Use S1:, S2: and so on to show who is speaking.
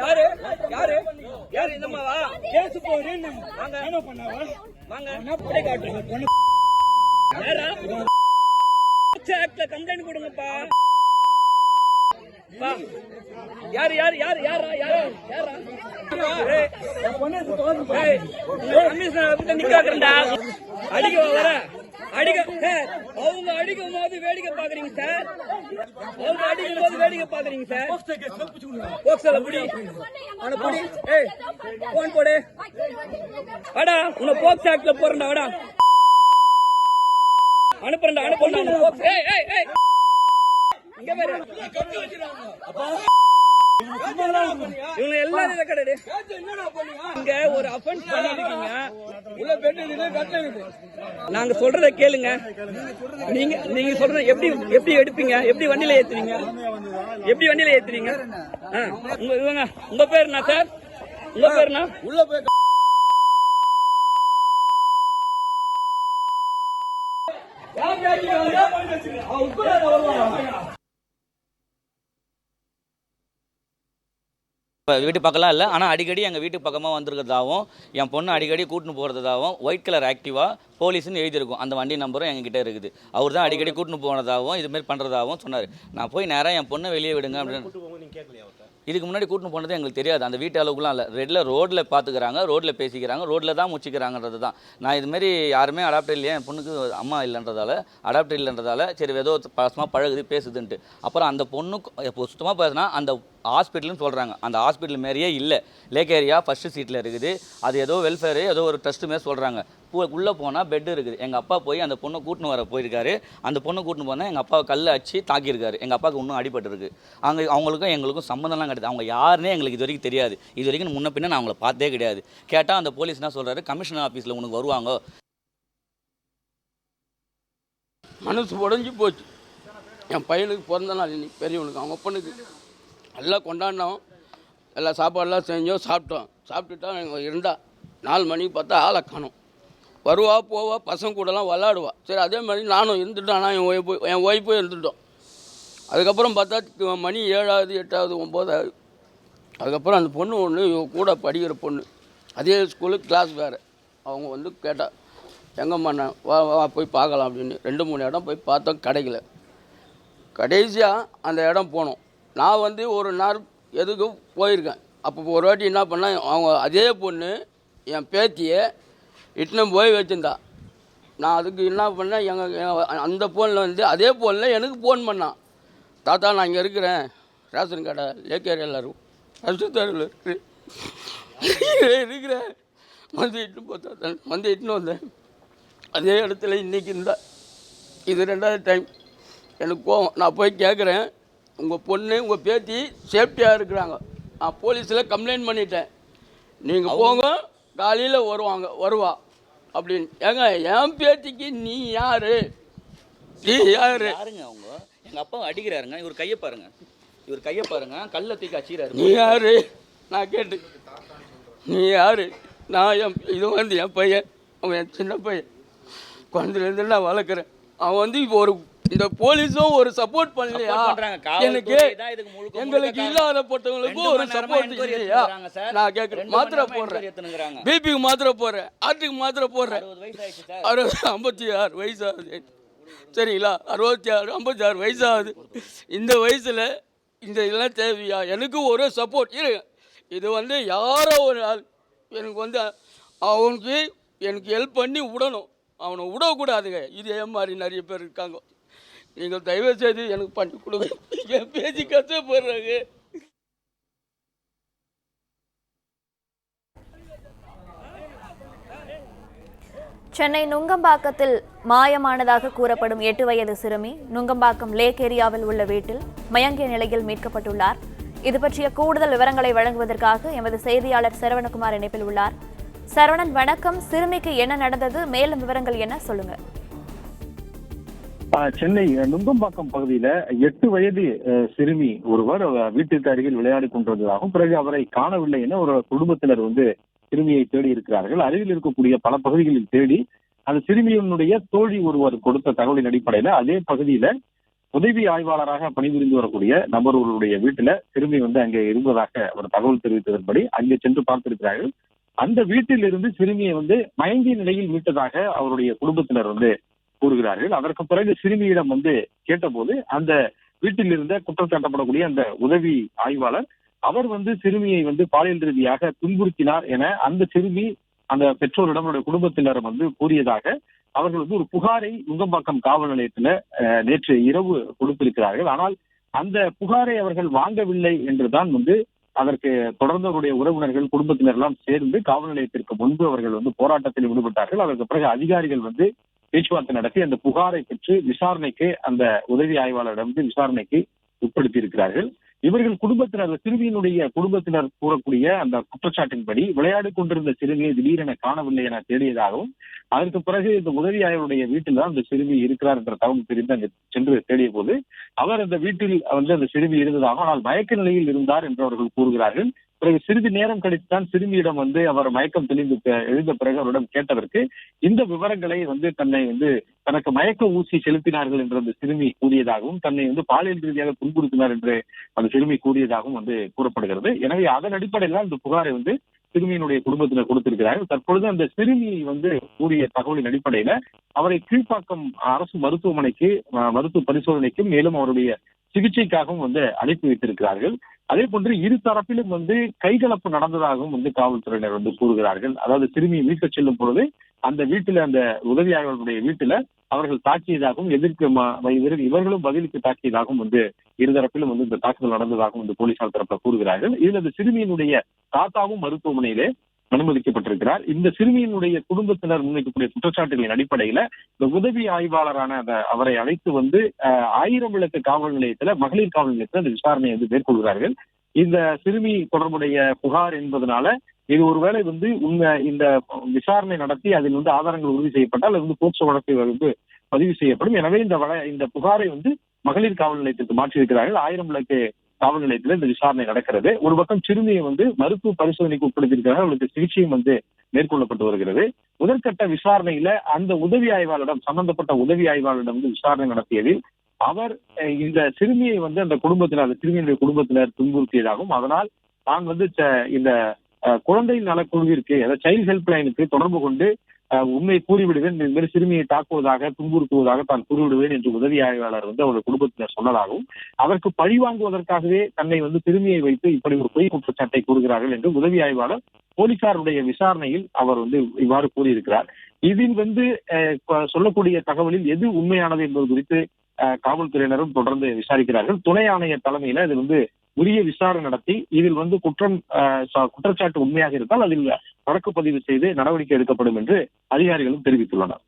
S1: யாரு? யாரு? யாரு இந்த அம்மாவா?
S2: கேஸ் போடு
S1: வாங்க.
S2: என்ன பண்ணாவா?
S1: வாங்க.
S2: என்ன படி காட்டுறேன். பொண்ணு
S1: யாரா? ஆக்ட்ல கம்ப்ளைண்ட் கொடுங்கப்பா. வா. யாரு யாரு யாரு யாரா யாரா யாரா? கமிஷனர் கிட்ட நிக்காதடா. அடிக்க வர. அடிக்க சார் அவங்க அடிக்கும் போது வேடிக்கை பாக்குறீங்க சார். அவங்க அடிக்கும் போது வேடிக்கை பாக்குறீங்க சார். போக்சல புடி. அவனை புடி. ஏய் போன் போடு. அடா உன்னை போக்ஸ் ஆக்ட்ல போறேன்டா அடா அனுப்புறேன்டா அனுப்புறேன்டா போக்ஸ் ஏய் ஏய் ஏய். இங்க பாரு. இவங்க எல்லாரும் இதை கிடையாது இங்க ஒரு அஃபென்ஸ் பண்ணிருக்கீங்க.
S2: உள்ள பெட் இருக்குது கட்ட இருக்குது
S1: நாங்க சொல்றத கேளுங்க. நீங்க நீங்க சொல்றத எப்படி எப்படி எடுப்பீங்க? எப்படி வண்டியில ஏத்துவீங்க? எப்படி வண்டியில ஏத்துவீங்க? ஆ, உங்க இவங்க உங்க பேர் என்ன சார்? உங்க பேர் என்ன
S2: உள்ள போய்
S3: இப்போ வீட்டு பக்கம்லாம் இல்லை. ஆனால் அடிக்கடி எங்கள் வீட்டு பக்கமாக வந்திருக்கிறதாவும் என் பொண்ணு அடிக்கடி கூட்டின்னு போகிறதாகவும் ஒயிட் கலர் ஆக்டிவாக போலீஸ்னு எழுதியிருக்கும். அந்த வண்டி நம்பரும் எங்ககிட்ட இருக்குது. அவர் தான் அடிக்கடி கூட்டின்னு போனதாகவும் இதுமாரி பண்ணுறதாகவும் சொன்னார். நான் போய் நேராக என் பொண்ணை வெளியே விடுங்க அப்படின்னு. இதுக்கு முன்னாடி கூட்டின்னு போனது எங்களுக்கு தெரியாது. அந்த வீட்டு அளவுக்குலாம் இல்லை. ரெட்டில் ரோட்டில் பார்த்துக்கிறாங்க ரோட்டில் பேசிக்கிறாங்க ரோட்டில் தான் முச்சிக்கிறாங்கன்றது தான். நான் இதுமாரி யாருமே அடாப்டர் இல்லையா? என் பொண்ணுக்கு அம்மா இல்லைன்றதால அடாப்டர் இல்லைன்றதால சரி ஏதோ பாசமாக பழகுது பேசுதுன்ட்டு. அப்புறம் அந்த பொண்ணுக்கு இப்போ சுத்தமாக பேசுனா அந்த ஹாஸ்பிட்டல்னு சொல்கிறாங்க அந்த ஹாஸ்பிட்டல் மாரியே இல்லை. லேக் ஏரியா ஃபஸ்ட்டு சீட்டில் இருக்குது. அது ஏதோ வெல்ஃபேரு ஏதோ ஒரு ட்ரஸ்ட்டு மாரி சொல்கிறாங்க உள்ளே போனால் பெட் இருக்குது. எங்கள் அப்பா போய் அந்த பொண்ணை கூட்டின்னு வர போயிருக்காரு. அந்த பொண்ணை கூட்டின்னு போனால் எங்கள் அப்பாவை கல்லை அடிச்சு தாக்கியிருக்காரு. எங்கள் அப்பாவுக்கு இன்னும் அடிபட்டிருக்கு அங்கே அவங்களுக்கும் எங்களுக்கும் சம்மந்தம்லாம் கிடையாது. அவங்க யாருன்னே எங்களுக்கு இது வரைக்கும் தெரியாது. இது வரைக்கும் முன்ன பின்ன நான் அவங்கள பார்த்தே கிடையாது. கேட்டால் அந்த போலீஸ் என்ன சொல்கிறாரு கமிஷனர் ஆஃபீஸில் உனக்கு வருவாங்க.
S4: மனசு உடஞ்சி போச்சு. என் பையனுக்கு பிறந்த நாள் இன்னைக்கு பெரியவனுக்கு அவங்க பொண்ணுக்கு எல்லாம் கொண்டாடினோம். எல்லாம் சாப்பாடெல்லாம் செஞ்சோம் சாப்பிட்டோம். சாப்பிட்டுட்டா எங்கள் இருந்தா நாலு மணிக்கு பார்த்தா ஆளை காணும். வருவா போவா பசங்க கூடலாம் விளாடுவா. சரி அதே மாதிரி நானும் இருந்துட்டேன். ஆனால் என் ஒய்ஃபு என் ஒய்ஃபும் இருந்துட்டோம். அதுக்கப்புறம் பார்த்தா மணி ஏழாவது எட்டாவது ஒம்போதாவது. அதுக்கப்புறம் அந்த பொண்ணு ஒன்று கூட படிக்கிற பொண்ணு. அதே ஸ்கூலு கிளாஸ் வேறு. அவங்க வந்து கேட்டால் எங்கம்மா நான் வா வா போய் பார்க்கலாம் அப்படின்னு. ரெண்டு மூணு இடம் போய் பார்த்தோம் கிடைக்கல. கடைசியாக அந்த இடம் போனோம். நான் வந்து ஒரு நாள் எதுக்கு போயிருக்கேன். அப்போ ஒரு வாட்டி என்ன பண்ணேன் அவங்க அதே பொண்ணு என் பேத்தியை இட்டுன்னு போய் வச்சிருந்தா. நான் அதுக்கு என்ன பண்ணேன்? எங்கள் அந்த ஃபோனில் வந்து அதே ஃபோனில் எனக்கு ஃபோன் பண்ணான். தாத்தா நான் இங்கே இருக்கிறேன். ரேஷன் கடை லேக்கேரியில் இருக்கும் ரசத்தரில் இருக்கிறேன் இருக்கிறேன். வந்து இட்டுன்னு பார்த்தா வந்து இட்டுன்னு வந்தேன். அதே இடத்துல இன்றைக்கி இருந்தா இது ரெண்டாவது டைம் எனக்கு கோவம். நான் போய் கேட்குறேன் உங்கள் பொண்ணு உங்கள் பேத்தி சேஃப்டியாக இருக்கிறாங்க. நான் போலீஸில் கம்ப்ளைண்ட் பண்ணிட்டேன். நீங்கள் போங்க. காலையில் வருவாங்க வருவா. அப்படின்னு. ஏங்க என் பேத்திக்கு நீ யாரு? நீ யாரு?
S3: யாருங்க அவங்க. எங்கள் அப்பா அடிக்கிறாருங்க. இவர் கையை பாருங்க. இவர் கையை பாருங்க. கல்லை தூக்கி அச்சிக்கிறாரு
S4: நீ யாரு? நான் கேட்டு. நீ யாரு? நான் என் இது வந்து என் பையன். அவன் என் சின்ன பையன். குழந்தைலேருந்து நான் வளர்க்குறேன். அவன் வந்து இப்போ ஒரு இந்த போலீஸும் ஒரு சப்போர்ட் பண்ணலையா? எனக்கு எங்களுக்கு
S3: முழுக்க
S4: இல்லாதப்பட்டவங்களுக்கும்
S3: ரெண்டு
S4: ஒரு சப்போர்ட் இல்லையா. நான் கேட்குறேன் மாத்திரை போடுறேன். பிபிக்கு மாத்திரை போடுறேன். ஹார்ட்டுக்கு மாத்திரை போடுறேன்.
S3: அறுபது
S4: ஐம்பத்தி ஆறு வயசாகுது. சரிங்களா? அறுபத்தி ஆறு ஐம்பத்தி ஆறு வயசாகுது. இந்த வயசில் இந்த இதெல்லாம் தேவையா? எனக்கு ஒரு சப்போர்ட் இரு. இது வந்து யாரோ ஒரு ஆள் எனக்கு வந்து அவனுக்கு எனக்கு ஹெல்ப் பண்ணி விடணும். அவனை விடக்கூடாதுங்க. இதே மாதிரி நிறைய பேர் இருக்காங்க. நீங்கள் தயவு செய்து எனக்கு பண்ணி கொடுங்க. என் பேசி கஷ்டப்படுறாங்க
S5: சென்னை நுங்கம்பாக்கத்தில் மாயமானதாக கூறப்படும் எட்டு வயது சிறுமி நுங்கம்பாக்கம் லேக் ஏரியாவில் உள்ள வீட்டில் மயங்கிய நிலையில் மீட்கப்பட்டுள்ளார். இது பற்றிய கூடுதல் விவரங்களை வழங்குவதற்காக எமது செய்தியாளர் சரவணகுமார் இணைப்பில் உள்ளார். சரவணன் வணக்கம். சிறுமிக்கு என்ன நடந்தது? மேலும் விவரங்கள் என்ன?
S6: சொல்லுங்கள் சென்னை நுங்கம்பாக்கம் பகுதியில எட்டு வயது சிறுமி ஒருவர் அஹ், வீட்டுக்கு அருகில் விளையாடி கொண்டிருந்ததாகவும் பிறகு அவரை காணவில்லை என ஒரு குடும்பத்தினர் வந்து சிறுமியை தேடி இருக்கிறார்கள். அருகில் இருக்கக்கூடிய பல பகுதிகளில் தேடி அந்த சிறுமியினுடைய தோழி ஒருவர் கொடுத்த தகவலின் அடிப்படையில அதே பகுதியில உதவி ஆய்வாளராக பணிபுரிந்து வரக்கூடிய நபர் ஒருவருடைய வீட்டுல சிறுமி வந்து அங்கே இருந்ததாக ஒரு தகவல் தெரிவித்ததன்படி அங்கே சென்று பார்த்திருக்கிறார்கள். அந்த வீட்டில் இருந்து சிறுமியை வந்து மயங்கிய நிலையில் மீட்டதாக அவருடைய குடும்பத்தினர் வந்து கூறுகிறார்கள். அதற்கு பிறகு சிறுமியிடம் வந்து கேட்டபோது அந்த வீட்டில் இருந்த குற்றம் சாட்டப்படக்கூடிய அந்த உதவி ஆய்வாளர் அவர் வந்து சிறுமியை வந்து பாலியல் ரீதியாக துன்புறுத்தினார் என அந்த சிறுமி அந்த பெற்றோரிடம் அவருடைய குடும்பத்தினர் வந்து கூறியதாக அவர்கள் வந்து ஒரு புகாரை நுங்கம்பாக்கம் காவல் நிலையத்துல நேற்று இரவு கொடுத்திருக்கிறார்கள். ஆனால் அந்த புகாரை அவர்கள் வாங்கவில்லை என்றுதான் வந்து அதற்கு தொடர்ந்து அவருடைய உறவினர்கள் குடும்பத்தினர் எல்லாம் சேர்ந்து காவல் நிலையத்திற்கு முன்பு அவர்கள் வந்து போராட்டத்தில் ஈடுபட்டார்கள். அதற்கு பிறகு அதிகாரிகள் வந்து பேச்சுவார்த்தை நடத்தி அந்த புகாரை பெற்று விசாரணைக்கு அந்த உதவி ஆய்வாளரிடம் வந்து விசாரணைக்கு உட்படுத்தி இருக்கிறார்கள் இவர்கள் குடும்பத்தினர் அந்த சிறுமியினுடைய குடும்பத்தினர் கூறக்கூடிய அந்த குற்றச்சாட்டின்படி விளையாடி கொண்டிருந்த சிறுமியை திடீரென காணவில்லை என தேடியதாகவும் அதற்கு பிறகு இந்த உதவி ஆய்வருடைய வீட்டில் தான் அந்த சிறுமி இருக்கிறார் என்ற தகவல் தெரிந்து அங்கு சென்று தேடிய போது அவர் அந்த வீட்டில் வந்து அந்த சிறுமி இருந்ததாக ஆனால் மயக்க நிலையில் இருந்தார் என்று அவர்கள் கூறுகிறார்கள். பிறகு சிறிது நேரம் கழித்துதான் சிறுமியிடம் வந்து அவர் மயக்கம் தெளிந்து எழுந்த பிறகு அவரிடம் கேட்டதற்கு இந்த விவரங்களை வந்து தன்னை வந்து தனக்கு மயக்க ஊசி செலுத்தினார்கள் என்று அந்த சிறுமி கூறியதாகவும் தன்னை வந்து பாலியல் ரீதியாக துன்புறுத்தினார் என்று அந்த சிறுமி கூறியதாகவும் வந்து கூறப்படுகிறது. எனவே அதன் அடிப்படையில் இந்த புகாரை வந்து சிறுமியினுடைய குடும்பத்தினர் கொடுத்திருக்கிறார்கள். தற்பொழுது அந்த சிறுமி வந்து கூறிய தகவலின் அடிப்படையில அவரை கீழ்ப்பாக்கம் அரசு மருத்துவமனைக்கு மருத்துவ பரிசோதனைக்கும் மேலும் அவருடைய சிகிச்சைக்காகவும் வந்து அனுப்பி வைத்திருக்கிறார்கள் அதே போன்று இரு தரப்பிலும் வந்து கைகலப்பு நடந்ததாகவும் வந்து காவல்துறையினர் வந்து கூறுகிறார்கள். அதாவது சிறுமியை மீட்கச் செல்லும் பொழுது அந்த வீட்டில் அந்த உதவியாளர்களுடைய வீட்டுல அவர்கள் தாக்கியதாகவும் எதிர்க்கு இவர்களும் பதிலுக்கு தாக்கியதாகவும் வந்து இருதரப்பிலும் வந்து இந்த தாக்குதல் நடந்ததாகவும் வந்து போலீசார் தரப்புல கூறுகிறார்கள். இதுல அந்த சிறுமியினுடைய தாத்தாவும் மருத்துவமனையிலே அனுமதிக்கப்பட்டிருக்கிறார். இந்த சிறுமியினுடைய குடும்பத்தினர் முன்வைக்கக்கூடிய குற்றச்சாட்டுகளின் அடிப்படையில இந்த உதவி ஆய்வாளரான அவரை அழைத்து வந்து ஆயிரம் விளக்கு காவல் நிலையத்துல மகளிர் காவல் நிலையத்துல அந்த விசாரணையை வந்து மேற்கொள்கிறார்கள். இந்த சிறுமி தொடர்புடைய புகார் என்பதனால இது ஒருவேளை வந்து உண்மை இந்த விசாரணை நடத்தி அதில் வந்து ஆதாரங்கள் உறுதி செய்யப்பட்டால் அது வந்து போக்சோ வழக்கு வந்து பதிவு செய்யப்படும். எனவே இந்த வழ இந்த புகாரை வந்து மகளிர் காவல் நிலையத்திற்கு மாற்றியிருக்கிறார்கள். ஆயிரம் விளக்கு காவல் நிலையத்தில் இந்த விசாரணை நடக்கிறது. ஒரு பக்கம் சிறுமியை வந்து மருத்துவ பரிசோதனைக்கு உட்படுத்தியிருக்கிறார்கள். அவளுக்கு சிகிச்சையும் வந்து மேற்கொள்ளப்பட்டு வருகிறது. முதற்கட்ட விசாரணையில அந்த உதவி ஆய்வாளரிடம் சம்பந்தப்பட்ட உதவி ஆய்வாளரிடம் வந்து விசாரணை நடத்தியதில் அவர் இந்த சிறுமியை வந்து அந்த குடும்பத்தினர் அந்த சிறுமியினுடைய குடும்பத்தினர் துன்புறுத்தியதாகவும் அதனால் தான் வந்து ச- இந்த குழந்தை நலக்குழுவிற்கு அதாவது சைல்ட் ஹெல்ப் லைனுக்கு தொடர்பு கொண்டு உண்மை கூறிவிடுவேன். இந்த மாதிரி சிறுமியை தாக்குவதாக துன்புறுத்துவதாக தான் கூறிவிடுவேன் என்று உதவி ஆய்வாளர் வந்து அவருடைய குடும்பத்தினர் சொன்னதாகவும் அதற்கு பழி வாங்குவதற்காகவே தன்னை வந்து சிறுமியை வைத்து இப்படி ஒரு பொய் குற்றச்சாட்டை கூறுகிறார்கள் என்று உதவி ஆய்வாளர் போலீசாருடைய விசாரணையில் அவர் வந்து இவ்வாறு கூறியிருக்கிறார். இதில் வந்து சொல்லக்கூடிய தகவலில் எது உண்மையானது என்பது குறித்து காவல்துறையினரும் தொடர்ந்து விசாரிக்கிறார்கள். துணை ஆணையர் தலைமையில இது வந்து உரிய விசாரணை நடத்தி இதில் வந்து குற்றம் குற்றச்சாட்டு உண்மையாக இருந்தால் அதில் வழக்கு பதிவு செய்து நடவடிக்கை எடுக்கப்படும் என்று அதிகாரிகளும் தெரிவித்துள்ளனர்.